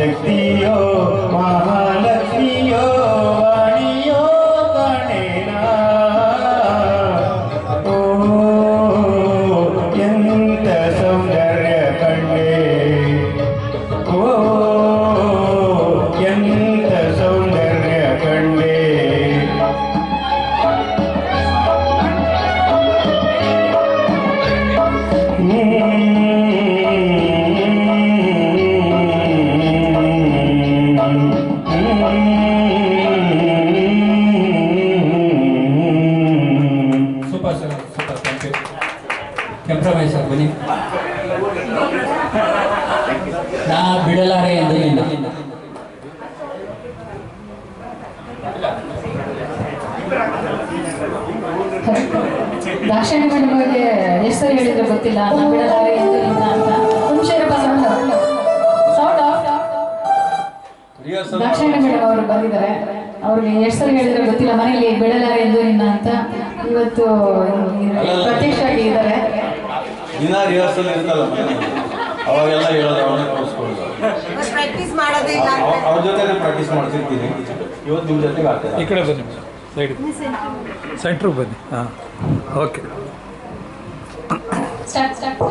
ಶಕ್ತಿಯೋ super sir, super thank you ನಾ ಬಿಡಲಾರೆ madam ಅವ್ರಿಗೆ ಎಷ್ಟು ಹೇಳಿದ್ರೆ ಗೊತ್ತಿಲ್ಲ, ನಾ ಬಿಡಲಾರೆ ಎಂದು ನಿಮ್ಮ ಅಂತ. ಬಂದಿದ್ದಾರೆ. ಅವ್ರಿಗೆ ಎಷ್ಟು ಸರಿ ಹೇಳಿದ್ರೆ ಗೊತ್ತಿಲ್ಲ ಮನೆಯಲ್ಲಿ ಬಿಡಲಾರೆ ಎಂದು ನಿನ್ನ ಅಂತ. ಇವತ್ತು ಪ್ರತ್ಯಕ್ಷ ಆಗಿದ್ದಾರೆ ದಿನ ರಿಹರ್ಸಲ್ ಇರ್ತಲ್ಲ ಮನೇಲಿ. ಅವಾಗೆಲ್ಲ ಹೇಳೋದು ಅವನೇ ತೋರಿಸ್ಕೊಳ್ಳೋದು. ಪ್ರಾಕ್ಟೀಸ್ ಮಾಡೋದೇ ಇಲ್ಲ ಅಂತ. ಅವ್ರ ಜೊತೆ ಪ್ರಾಕ್ಟೀಸ್ ಮಾಡ್ತಿರ್ತೀನಿ. ಇವತ್ತು ನಿಮ್ಮ ಜೊತೆಗೆ ಆಗ್ತದೆ. ಈ ಕಡೆ ಬನ್ನಿ ಸೈಡ್ ಸೆಂಟ್ರಿಗೆ ಬನ್ನಿ. ಹಾಂ ಓಕೆ. Start start.